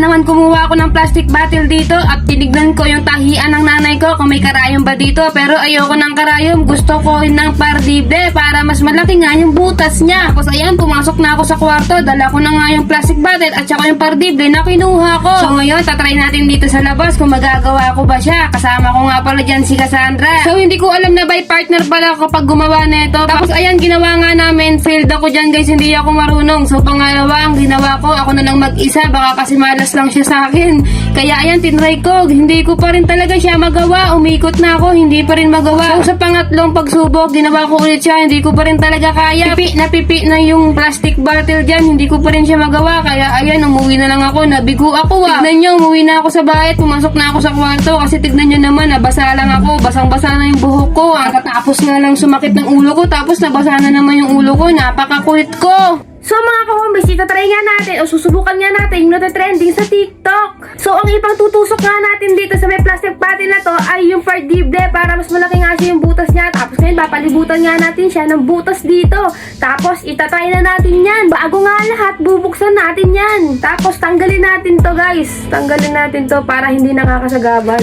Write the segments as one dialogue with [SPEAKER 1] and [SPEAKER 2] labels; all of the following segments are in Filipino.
[SPEAKER 1] naman kumuha ako ng plastic bottle dito at tinignan ko yung tahian ng nanay ko kung may karayom ba dito. Pero ayoko ng karayom. Gusto ko ng pardible para mas malaki nga yung butas niya. Tapos ayan, pumasok na ako sa kwarto. Dala ko na nga yung plastic bottle at saka yung pardible na kinuha ko. So ngayon, tatry natin dito sa labas kung magagawa ko ba siya. Kasama ko nga pala dyan si Cassandra. So hindi ko alam na by partner pala ako pag gumawa nito. Tapos ayan, ginawa namin. Failed ako dyan guys, hindi ako marunong. So pangalawa, ang ginawa ko, ako na lang mag-isa. Baka kasi malas lang siya sa akin. Kaya ayan, tinry ko. Hindi ko pa rin talaga siya magawa. Umikot na ako, hindi pa rin magawa. So sa pangatlong pagsubok, ginawa ko ulit siya. Hindi ko pa rin talaga kaya. Pipi na pipi na yung plastic bottle dyan. Hindi ko pa rin siya magawa. Kaya ayan, umuwi na lang ako. Nabigo ako ah. Tignan nyo, umuwi na ako sa bahay. Pumasok na ako sa kwarto. Kasi tignan nyo naman, nabasa lang ako. Basang-basa na yung buhok ko. Ang katapos nga lang sumakit ng ulo ko. Tapos nabasa na naman yung ulo ko. Napakakulit ko. So mga ka-homies, itatry nga natin o susubukan nga natin yung natatrending sa TikTok. So ang ipang tutusok nga natin dito sa may plastic bottle na to ay yung pardible para mas malaki nga siya yung butas niya. Tapos ngayon papalibutan nga natin siya ng butas dito. Tapos itatry na natin yan. Bago nga lahat, bubuksan natin yan. Tapos tanggalin natin to guys. Tanggalin natin to para hindi nakakasagabal.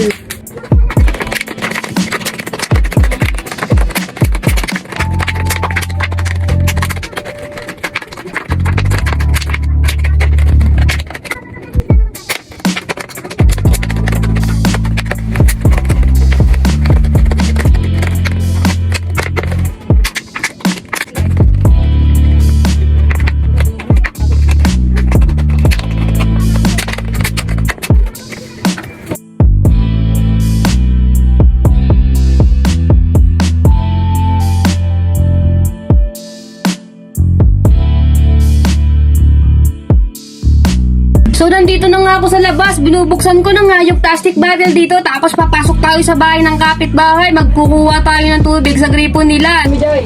[SPEAKER 1] So, nandito na nga ako sa labas. Binubuksan ko na nga yung plastic bottle dito. Tapos, papasok tayo sa bahay ng kapitbahay. Magkukuha tayo ng tubig sa gripo nila.
[SPEAKER 2] Joy.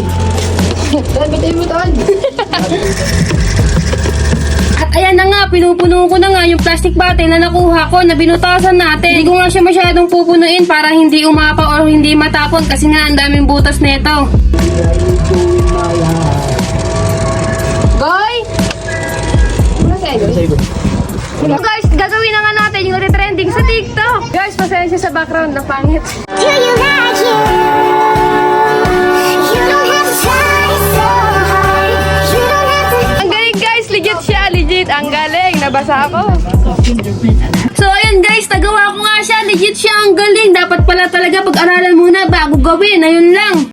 [SPEAKER 2] Bitay mo tan.
[SPEAKER 1] At ayan na nga, pinupuno ko na nga yung plastic bottle na nakuha ko na binutasan natin. Hindi ko nga siya masyadong pupunuin para hindi umapa o hindi matapon kasi nga ang daming butas nito. Guys, gagawin na nga natin yung trending sa TikTok. Guys, pasensya sa background na pangit.
[SPEAKER 3] Do you like it? You don't have to try so hard. You don't have to.
[SPEAKER 1] Ang galing guys, legit siya, legit. Ang galing, nabasa ako. So ayun guys, nagawa ko nga siya, legit siya, ang galing. Dapat pala talaga pag-aralan muna bago gawin, ayun lang.